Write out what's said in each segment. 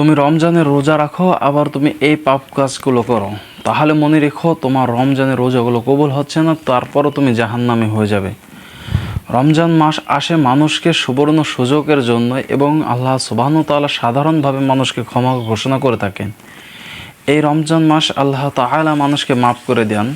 তুমি রমজানের রোজা রাখো, আবার তুমি এই পাপ কাজগুলো করো। তাহলে মনে রেখো, তোমার রমজানের রোজাগুলো কবুল হচ্ছে না, তারপরও তুমি জাহান্নামে হয়ে যাবে। রমজান মাস আসে মানুষকে সুবর্ণ সুযোগের জন্য এবং আল্লাহ সুবাহন তাআলা সাধারণভাবে মানুষকে ক্ষমা ঘোষণা করে থাকেন। এই রমজান মাস আল্লাহ তাআলা মানুষকে মাফ করে দেন।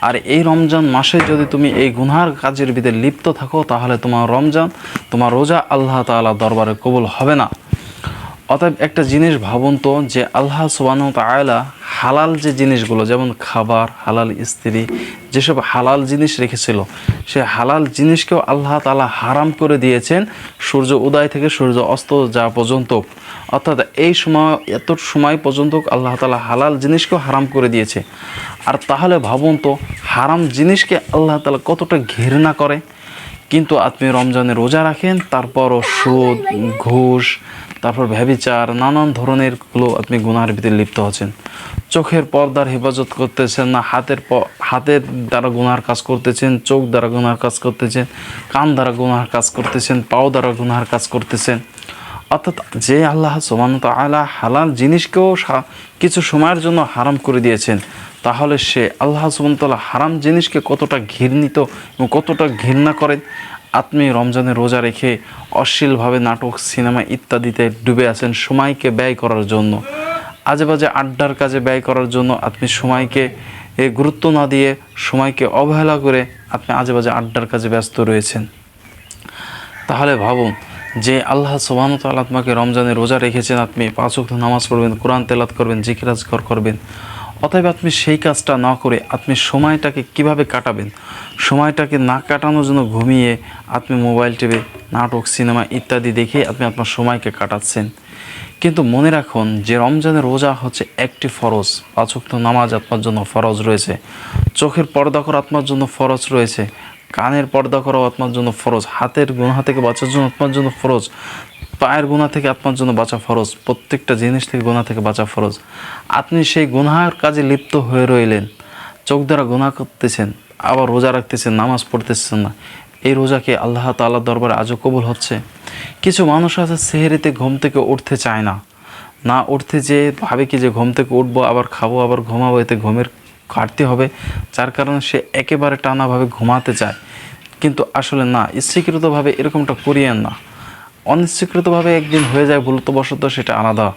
আর এই রমজান মাসে যদি তুমি এই গুনহার কাজের ভিতরে লিপ্ত থাকো, তাহলে তোমার রমজান, তোমার রোজা আল্লাহ তাআলা দরবারে কবুল হবে না। অতএব একটা জিনিস ভাবুন তো যে আল্লাহ সুবাহ তাআলা হালাল যে জিনিসগুলো, যেমন খাবার, হালাল স্ত্রী যেসব হালাল জিনিস রেখেছিল, সে হালাল জিনিসকেও আল্লাহ তালা হারাম করে দিয়েছেন সূর্য উদয় থেকে সূর্য অস্ত যাওয়া পর্যন্ত। অর্থাৎ এই সময়, এত সময় পর্যন্ত আল্লাহ তালা হালাল জিনিসকেও হারাম করে দিয়েছে। আর তাহলে ভাবুন তো, হারাম জিনিসকে আল্লাহ তালা কতটা ঘৃণা করে। কিন্তু আপনি রমজানে রোজা রাখেন, তারপরও সুদ, ঘুষ তারপর ব্যবিচার নানান ধরনেরগুলো আপনি গুনার ভিতরে লিপ্ত হচ্ছেন চোখের পর্দার হেফাজত করতেছেন না, হাতের হাতের দ্বারা গুনার কাজ করতেছেন, চোখ দ্বারা গুনার কাজ করতেছেন, কান দ্বারা গুনার কাজ করতেছেন, পাও দ্বারা গুনার কাজ করতেছেন। অর্থাৎ যে আল্লাহ সোমান আলা হালাল জিনিসকেও কিছু সময়ের জন্য হারাম করে দিয়েছেন, তাহলে সে আল্লাহ সুবনতাল্লাহ হারাম জিনিসকে কতটা ঘৃণিত এবং কতটা ঘৃণা করেন আপনি রমজানে রোজা রেখে অশ্লীলভাবে নাটক সিনেমা ইত্যাদিতে ডুবে আছেন সময়কে ব্যয় করার জন্য। আজে বাজে আড্ডার কাজে ব্যয় করার জন্য আপনি সময়কে এ, গুরুত্ব না দিয়ে সময়কে অবহেলা করে আপনি আজে বাজে আড্ডার কাজে ব্যস্ত রয়েছেন। তাহলে ভাবুন যে আল্লাহ সোবান তাল্লাহ আপনাকে রমজানে রোজা রেখেছেন আপনি পাঁচ নামাজ পড়বেন কোরআন তেলাত করবেন জিকিরাজকর করবেন অতএব আপনি সেই কাজটা না করে আপনি সময়টাকে কীভাবে কাটাবেন? সময়টাকে না কাটানোর জন্য ঘুমিয়ে আপনি মোবাইল, টিভি, নাটক, সিনেমা ইত্যাদি দেখে আপনি আপনার সময়কে কাটাচ্ছেন। কিন্তু মনে রাখুন যে রমজানের রোজা হচ্ছে একটি ফরজ। পাঁচ ওয়াক্ত নামাজ আপনার জন্য ফরজ রয়েছে। চোখের পর্দা করা আপনার জন্য ফরজ রয়েছে। কানের পর্দা করাও আপনার জন্য ফরজ। হাতের গুণা থেকে বাঁচার জন্য আপনার জন্য ফরজ। পায়ের গুণা থেকে আপনার জন্য বাঁচা ফরজ। প্রত্যেকটা জিনিস থেকে গুণা থেকে বাঁচা ফরজ। আপনি সেই গুনার কাজে লিপ্ত হয়ে রইলেন। চোখ দ্বারা গুণা করতেছেন, আবার রোজা রাখতেছেন, নামাজ পড়তেছেন না। এই রোজাকে আল্লাহ তাআলার দরবারে আজও কবুল হচ্ছে। কিছু মানুষ আছে সেহেরিতে ঘুম থেকে উঠতে চায় না। না উঠতে যে ভাবে কি যে ঘুম থেকে উঠবো, আবার খাব, আবার ঘুমাবো, এতে ঘুমের ঘাটতি হবে। যার কারণে সে একেবারে টানাভাবে ঘুমাতে চায়। কিন্তু আসলে না, ইচ্ছাকৃতভাবে এরকমটা করিয়েন না। অনিচ্ছাকৃতভাবে একদিন হয়ে যায় ভুলতবশত সেটা আলাদা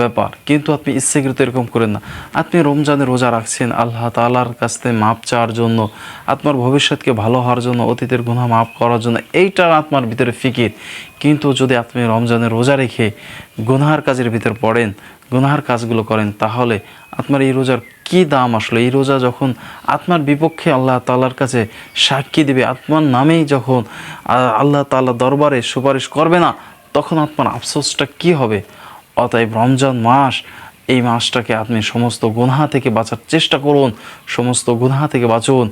ব্যাপার। কিন্তু আপনি ইচ্ছাকৃত এরকম করেন না। আপনি রমজানে রোজা রাখছেন, আল্লাহ তালার কাছ থেকে মাপ চাওয়ার জন্য, আপনার ভবিষ্যৎকে ভালো হওয়ার জন্য, অতীতের গুণা মাফ করার জন্য এইটা আত্মার ভিতরে ফিকির। কিন্তু যদি আপনি রমজানে রোজা রেখে গুনহার কাজের ভিতর পড়েন গুনাহার কাজগুলো করেন, তাহলে আপনার এই রোজার কি দাম আসলে? এই রোজা যখন আত্মার বিপক্ষে আল্লাহ তাআলার কাছে সাক্ষী দেবে আত্মার নামেই যখন আল্লাহ তাআলা দরবারে সুপারিশ করবে না, তখন আপনার আফসোসটা কি হবে? অতএব রমজান মাস, এই মাসটাকে আপনি সমস্ত গুনহা থেকে বাঁচার চেষ্টা করুন, সমস্ত গুনহা থেকে বাঁচুন,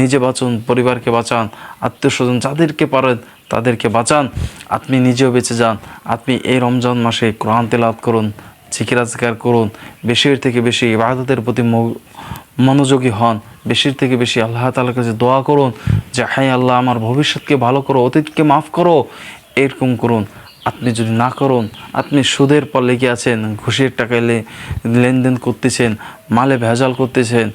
নিজে বাঁচুন, পরিবারকে বাঁচান আত্মীয় স্বজন যাদেরকে পারেন তাদেরকে বাঁচান, আপনি নিজেও বেঁচে যান, আপনি এই রমজান মাসে কোরআন তেলাত করুন জিকিরাজগার করুন, বেশির থেকে বেশি ইবাদতের প্রতি মনোযোগী হন, বেশির থেকে বেশি আল্লাহ তালার কাছে দোয়া করুন যে হ্যাঁ আল্লাহ, আমার ভবিষ্যৎকে ভালো করো, অতীতকে মাফ করো। এরকম করুন। আপনি যদি না করুন, আপনি সুদের পর লেগে আছেন, ঘুষের টাকা লেনদেন করতেছেন মালে ভেজাল করতেছেন।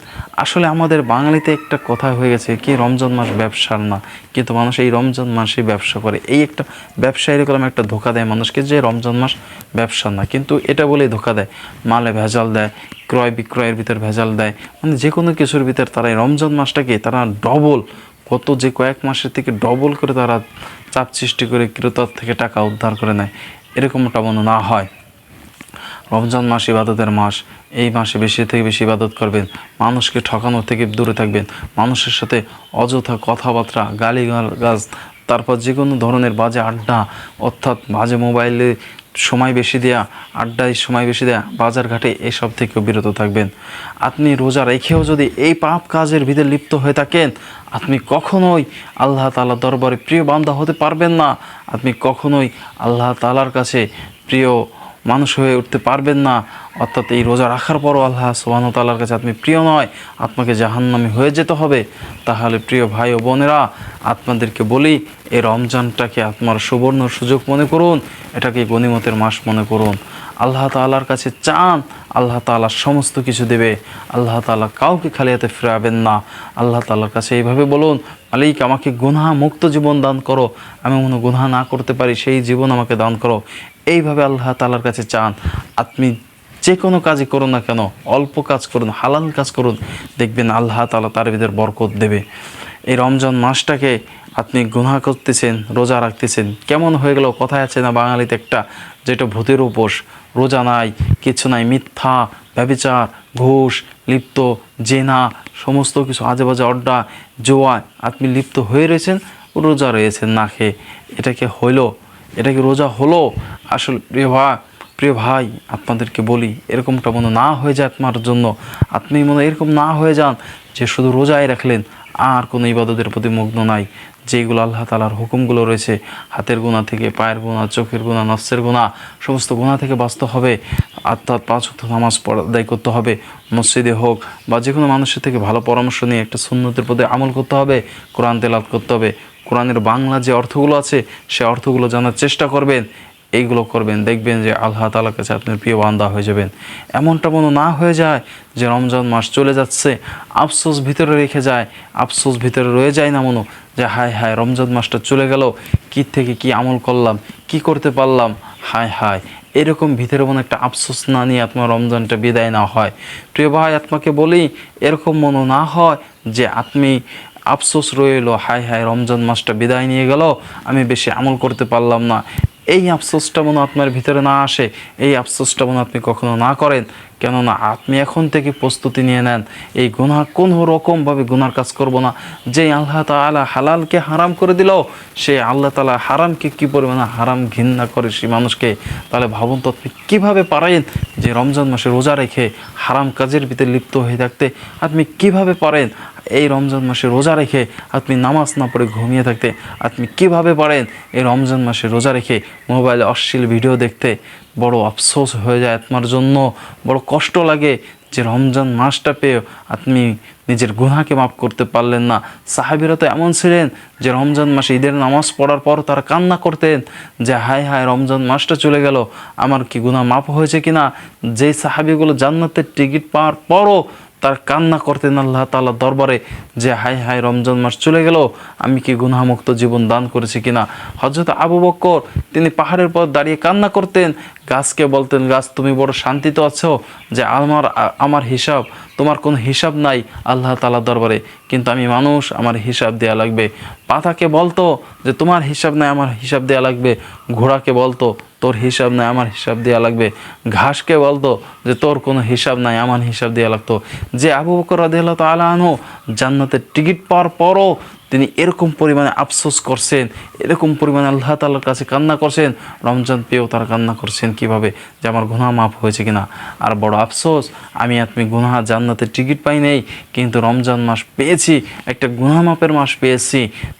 আসলে আমাদের বাঙালিতে একটা কথা হয়ে গেছে, কি রমজান মাস ব্যবসার না, কিন্তু মানুষ এই রমজান মাসে ব্যবসা করে। এই একটা ব্যবসা এরকম একটা ধোকা দেয় মানুষকে যে রমজান মাস ব্যবসা না, কিন্তু এটা বলেই ধোকা দেয়। মালে ভেজাল দেয়, ক্রয় বিক্রয়ের ভিতর ভেজাল দেয় মানে যে কোনো কিছুর ভিতর তারা এই রমজান মাসটাকে তারা ডবল, গত যে কয়েক মাসের থেকে ডবল করে তারা চাপ সৃষ্টি করে ক্রেতার থেকে টাকা উদ্ধার করে নেয়। এরকমটা মনে না হয়। রমজান মাস ইবাদতের মাস, এই মাসে বেশি থেকে বেশি ইবাদত করবেন, মানুষকে ঠকানো থেকে দূরে থাকবেন, মানুষের সাথে অযথা কথাবার্তা গালি গাছ তারপর যে কোনো ধরনের বাজে আড্ডা, অর্থাৎ বাজে মোবাইলে সময় বেশি দেয়া, আড্ডায় সময় বেশি দেয়া বাজার ঘাটে এসব থেকেও বিরত থাকবেন। আপনি রোজা রেখেও যদি এই পাপ কাজের ভিতরে লিপ্ত হয়ে থাকেন, আপনি কখনোই আল্লাহ তাআলা দরবারে প্রিয় বান্দা হতে পারবেন না। আপনি কখনোই আল্লাহ তালার কাছে প্রিয় মানুষ হয়ে উঠতে পারবেন না। অর্থাৎ এই রোজা রাখার পরও আল্লাহ সুবাহ তাল্লার কাছে আপনি প্রিয় নয়, আপনাকে জাহান্নামি হয়ে যেতে হবে। তাহলে প্রিয় ভাই ও বোনেরা, আপনাদেরকে বলি, এই রমজানটাকে আপনার সুবর্ণ সুযোগ মনে করুন, এটাকে গণিমতের মাস মনে করুন। আল্লাহ তাআলার কাছে চান, আল্লাহ তাআলা সমস্ত কিছু দেবে। আল্লাহ তাআলা কাউকে খালি হাতে ফেরাবেন না। আল্লাহ তাআলার কাছে এইভাবে বলুন, মালিক, আমাকে গুনাহ মুক্ত জীবন দান করো। আমি মনে গুনাহ না করতে পারি, সেই জীবন আমাকে দান করো। এইভাবে আল্লাহ তালার কাছে চান, আপনি যে কোনো কাজই করুন না কেন, অল্প কাজ করুন, হালাল কাজ করুন, দেখবেন আল্লাহ তালা তার ভিতরে বরকত দেবে। এই রমজান মাসটাকে আপনি গুনাহ করতেছেন, রোজা রাখতেছেন, কেমন হয়ে গেল কথায় আছে না বাঙালিতে একটা, যেটা ভূতের উপোস, রোজা নাই, কিছু নাই, মিথ্যা, ব্যবিচার, ঘুষ, লিপ্ত, জেনা, সমস্ত কিছু আজে বাজে অড্ডা জোয়া আপনি লিপ্ত হয়ে রয়েছেন, রোজা রয়েছেন না খেয়ে। এটাকে হইল এটা কি রোজা হলো? আসলে প্রিয় ভাই প্রিয় ভাই, আপনাদেরকে বলি, এরকমটা মনে না হয়ে যায় আপনার জন্য। আপনি মনে এরকম না হয়ে যান যে শুধু রোজাই রাখলেন, আর কোনো ইবাদতের প্রতি মগ্ন নাই। যেগুলো আল্লাহ তালার হুকুমগুলো রয়েছে, হাতের গোনা থেকে পায়ের গোনা চোখের গোনা নফসের গোনা সমস্ত গোনা থেকে বাঁচতে হবে। অর্থাৎ পাঁচ নামাজ পড়া আদায় করতে হবে, মসজিদে হোক বা যে কোনো মানুষের থেকে ভালো পরামর্শ নিয়ে একটা সুন্নতের প্রতি আমল করতে হবে, কোরআন তেলাত করতে হবে কোরআনের বাংলা যে অর্থগুলো আছে, সে অর্থগুলো জানার চেষ্টা করবেন, এইগুলো করবেন, দেখবেন যে আল্লাহ তালার কাছে আপনার প্রিয় বান্দা হয়ে যাবেন। এমনটা মনে না হয়ে যায় যে রমজান মাস চলে যাচ্ছে, আফসোস ভিতরে রেখে যায়, আফসোস ভিতরে রয়ে যায় না মনো, যে হায় হায় রমজান মাসটা চলে গেল, কি থেকে কি আমল করলাম, কি করতে পারলাম, হায় হায়, এরকম ভিতরে মনে একটা আফসোস না নিয়ে আপনার রমজানটা বিদায় না হয়। প্রিয় ভাই, আপনাকে বলি, এরকম মনে না হয় যে আপনি আফসোস রইল, হায় হায় রমজান মাসটা বিদায় নিয়ে গেল, আমি বেশি আমল করতে পারলাম না। এই আফসোসটা মনে আপনার ভিতরে না আসে, এই আফসোসটা মনে আপনি কখনো না করেন। কেননা আপনি এখন থেকে প্রস্তুতি নিয়ে নেন, এই গুনাহ কোনো রকমভাবে গুনার কাজ করব না। যে আল্লাহ তালা হালালকে হারাম করে দিল সে আল্লাহ তালা হারামকে কী পরিমাণে হারাম ঘৃণা করে সেই মানুষকে? তাহলে ভাবুন তো আপনি কীভাবে পারেন যে রমজান মাসে রোজা রেখে হারাম কাজের ভিতরে লিপ্ত হয়ে থাকতে? আপনি কীভাবে পারেন? এই রমজান মাসে রোজা রেখে আপনি নামাজ না পড়ে ঘুমিয়ে থাকতে আপনি কীভাবে পারেন এই রমজান মাসে রোজা রেখে মোবাইলে অশ্লীল ভিডিও দেখতে বড় আফসোস হয়ে যায় আপনার জন্য। বড় কষ্ট লাগে যে রমজান মাসটা পেয়ে আপনি নিজের গুনাকে মাফ করতে পারলেন না। সাহাবিরা তো এমন ছিলেন যে রমজান মাসে ঈদের নামাজ পড়ার পর তারা কান্না করতেন যে, হায় হায়, রমজান মাসটা চলে গেল। আমার কি গুনাহ মাফ হয়েছে কিনা? যে সাহাবিগুলো জান্নাতের টিকিট পাওয়ার পরও তার কান্না করতেন আল্লাহ তালা দরবারে যে হাই হাই রমজান মাস চলে গেল, আমি কি গুনামুক্ত জীবন দান করেছি কিনা? হজরত আবু বক্কর তিনি পাহাড়ের পর দাঁড়িয়ে কান্না করতেন। গাছকে বলতেন, গাছ, তুমি বড় শান্তিতে আছো যে, আমার আমার হিসাব তোমার কোনো হিসাব নাই আল্লাহ তাআলার দরবারে। কিন্তু আমি মানুষ, আমার হিসাব দেয়া লাগবে। পাতাকে বলতো যে, তোমার হিসাব নাই, আমার হিসাব দেয়া লাগবে। ঘোড়াকে বলতো, তোর হিসাব নাই, আমার হিসাব দেওয়া লাগবে। ঘাসকে বলতো যে, তোর কোনো হিসাব নাই, আমার হিসাব দেওয়া লাগতো। যে, আবু বকর রাদিয়াল্লাহু তাআলা আনহু জান্নাতের টিকিট পাওয়ার পরও তিনি এরকম পরিমাণে আফসোস করছেন, এরকম পরিমাণে আল্লাহ তাআলার কাছে কান্না করছেন, রমজান পেয়েও তারা কান্না করছেন কীভাবে? যে, আমার গুনাহ মাফ হয়েছে কিনা? আর বড় আফসোস, আমি আপনি গুনাহ জান্নাতের টিকিট পাই নেই, কিন্তু রমজান মাস পেয়েছি, একটা গুনাহ মাপের মাস পেয়েছি।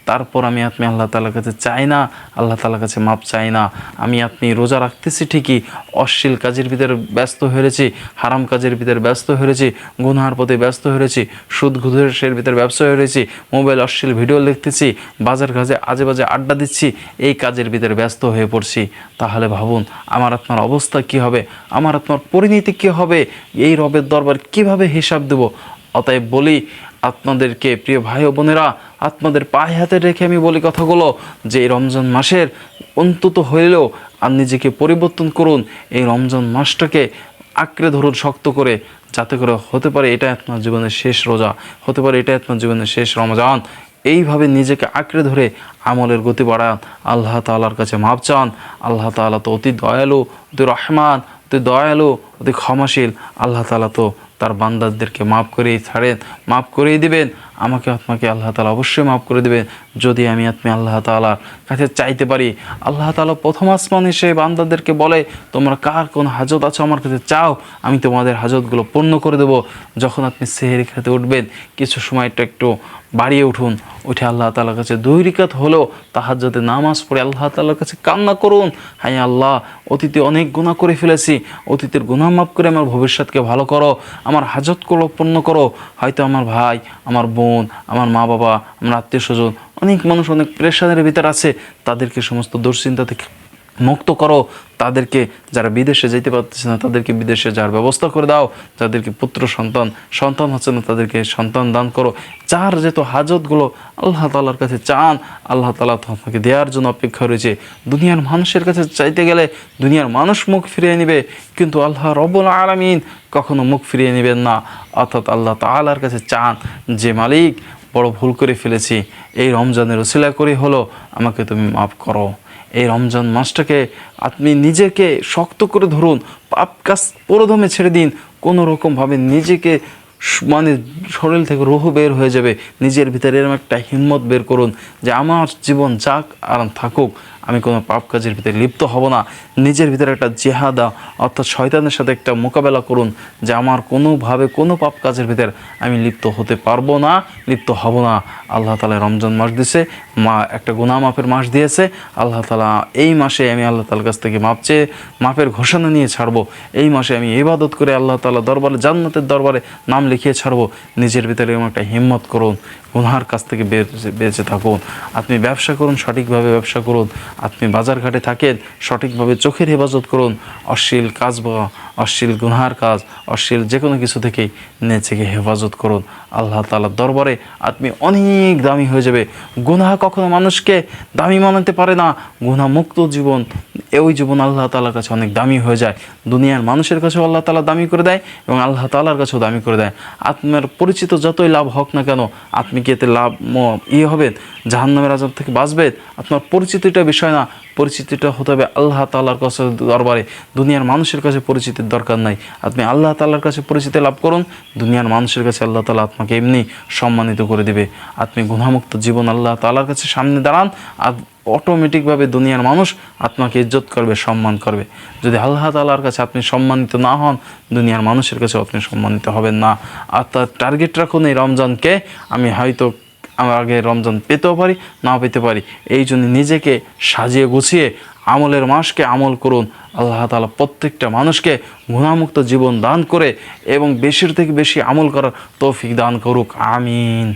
তারপর আমি আপনি আল্লাহ তাআলার কাছে চাই না, আল্লাহ তাআলার কাছে মাপ চাই না। আমি আপনি রোজা রাখতেছি ঠিকই, অশ্লীল কাজের ভিতরে ব্যস্ত হয়েছি, হারাম কাজের ভিতরে ব্যস্ত হয়েছি, গুনহার পথে ব্যস্ত হয়েছি সুদ ঘুষের ভিতরে ব্যবসা হয়েছি, মোবাইল অশ্লীল ভিডিও লিখতেছি বাজার কাজে আজে বাজে আড্ডা দিচ্ছি, এই কাজের ভিতরে ব্যস্ত হয়ে পড়ছি। তাহলে ভাবুন, আমার আপনার অবস্থা কি হবে? আমার আপনার পরিণতি কি হবে? এই রবের দরবার কীভাবে হিসাব দেব। অতএব বলি, আপনাদেরকে প্রিয় ভাই ও বোনেরা, আপনাদের পায়ে হাতে রেখে আমি বলি কথাগুলো, যে এই রমজান মাসের অন্তত হইলেও আর নিজেকে পরিবর্তন করুন, এই রমজান মাসটাকে আঁকড়ে ধরুন, শক্ত করে, যাতে করে হতে পারে এটা আপনার জীবনের শেষ রোজা, হতে পারে এটা আপনার জীবনের শেষ রমজান। এইভাবে নিজেকে আঁকড়ে ধরে আমলের গতি বাড়ান। আল্লাহ তাআলার কাছে মাপ চান। আল্লাহ তাআলা তো অতি দয়ালু, অতি রহমান। অতি দয়ালু, অতি ক্ষমাশীল, আল্লাহ তালা তো তার বান্দাদেরকে মাফ করেই ছাড়েন, মাফ করেই দিবেন। আমাকে, আপনাকে আল্লাহ তালা অবশ্যই মাফ করে দেবেন। যদি আমি আপনি আল্লাহ তালার কাছে চাইতে পারি, আল্লাহ তালা প্রথম আসমানে সে বান্দাদেরকে বলে, তোমরা কার কোন হাজত আছো আমার কাছে চাও, আমি তোমাদের হাজতগুলো পূর্ণ করে দেবো। যখন আপনি সেহেরি খেতে উঠবেন, কিছু সময়টা একটু বাড়িয়ে উঠুন, উঠে আল্লাহ তালার কাছে দুই রিকাত হলেও তাহার যাতে নামাজ পড়ে আল্লাহ তালার কাছে কান্না করুন। হাই আল্লাহ, অতীতে অনেক গুণা করে ফেলেছি, অতীতের গুণা মাফ করে আমার ভবিষ্যৎকে ভালো করো, আমার হাজতগুলো পূর্ণ করো। হয়তো আমার ভাই, আমার বোন, আমার মা বাবা আমার আত্মীয় স্বজন অনেক মানুষ অনেক প্রেশারের ভিতর আছে, তাদেরকে সমস্ত দুশ্চিন্তা থেকে মুক্ত করো। তাদেরকে যারা বিদেশে যেতে পারতেছে না, তাদেরকে বিদেশে যাওয়ার ব্যবস্থা করে দাও। যাদেরকে পুত্র, সন্তান সন্তান হচ্ছে না, তাদেরকে সন্তান দান করো। যার যেহেতু হাজতগুলো আল্লাহ তালার কাছে চান, আল্লাহ তালা তো আপনাকে দেওয়ার জন্য অপেক্ষা রয়েছে। দুনিয়ার মানুষের কাছে চাইতে গেলে দুনিয়ার মানুষ মুখ ফিরিয়ে নেবে, কিন্তু আল্লাহ রব্বুল আলমিন কখনো মুখ ফিরিয়ে নেবেন না। অর্থাৎ আল্লাহ তালার কাছে চান যে মালিক বড় ভুল করে ফেলেছি। এই রমজানের ওসিলা করে হলো, আমাকে তুমি মাফ করো। এই রমজান মাসটাকে আপনি নিজেকে শক্ত করে ধরুন, পাপ কাজ পরধমে ছেড়ে দিন। কোনো রকমভাবে নিজেকে মানে শরীর থেকে রোহ বের হয়ে যাবে। নিজের ভিতরে এরকম একটা হিম্মত বের করুন যে আমার জীবন যাক আর থাকুক। আমি কোনো পাপ কাজের ভিতরে লিপ্ত হব না। নিজের ভিতরে একটা জেহাদা, অর্থাৎ শয়তানের সাথে একটা মোকাবেলা করুন, যে আমার কোনোভাবে কোনো পাপ কাজের ভিতরে আমি লিপ্ত হতে পারব না, লিপ্ত হব না। আল্লাহ তালা রমজান মাস দিয়েছে মা একটা গুণা মাপের মাস দিয়েছে। আল্লাহ তালা এই মাসে আমি আল্লাহ তালার কাছ থেকে মাপ চেয়ে মাপের ঘোষণা নিয়ে ছাড়বো। এই মাসে আমি ইবাদত করে আল্লাহ তালা দরবারে, জান্নাতের দরবারে নাম লিখিয়ে ছাড়বো। নিজের ভিতরে এরকম একটা হিম্মত করুন। গুনহার কাছ থেকে বেঁচে থাকুন। আপনি ব্যবসা করুন, সঠিকভাবে ব্যবসা করুন। আপনি বাজারঘাটে থাকেন, সঠিকভাবে চোখের হেফাজত করুন। অশ্লীল কাজ বা অশ্লীল গুনহার কাজ, অশ্লীল যে কোনো কিছু থেকেই নেচেকে হেফাজত করুন। আল্লাহ তালার দরবারে আপনি অনেক দামি হয়ে যাবে। গুনাহ কখনো মানুষকে দামি মানাতে পারে না। গুনাহ মুক্ত জীবন ওই জীবন আল্লাহ তালার কাছে অনেক দামি হয়ে যায়। দুনিয়ার মানুষের কাছেও আল্লাহ তালা দামি করে দেয় এবং আল্লাহ তালার কাছেও দামি করে দেয়। আপনার পরিচিত যতই লাভ হোক না কেন আপনি কি এতে লাভ ইয়ে হবেন জাহান্নামের আজাব থেকে বাঁচবেন আপনার পরিচিতিটা বিষয় না, পরিচিতিটা হতে হবে আল্লাহ তালার কাছে দরবারে। দুনিয়ার মানুষের কাছে পরিচিতির দরকার নাই। আপনি আল্লাহ তালার কাছে পরিচিতি লাভ করুন, দুনিয়ার মানুষের কাছে আল্লাহ তালা আপনাকে এমনি সম্মানিত করে দেবে। আপনি গুণামুক্ত জীবন আল্লাহ তালার কাছে সামনে দাঁড়ান, আর অটোমেটিকভাবে দুনিয়ার মানুষ আপনাকে ইজ্জত করবে, সম্মান করবে। যদি আল্লাহ তালার কাছে আপনি সম্মানিত না হন, দুনিয়ার মানুষের কাছে আপনি সম্মানিত হবেন না। আর তার টার্গেট রাখুন এই রমজানকে। আমি হয়তো আমার আগে রমজান পেতেও পারি না পেতে পারি। এই জন্য নিজেকে সাজিয়ে গুছিয়ে আমলের মাসকে আমল করুন। আল্লাহ তালা প্রত্যেকটা মানুষকে গুণামুক্ত জীবন দান করে এবং বেশির থেকে বেশি আমল করার তৌফিক দান করুক। আমিন।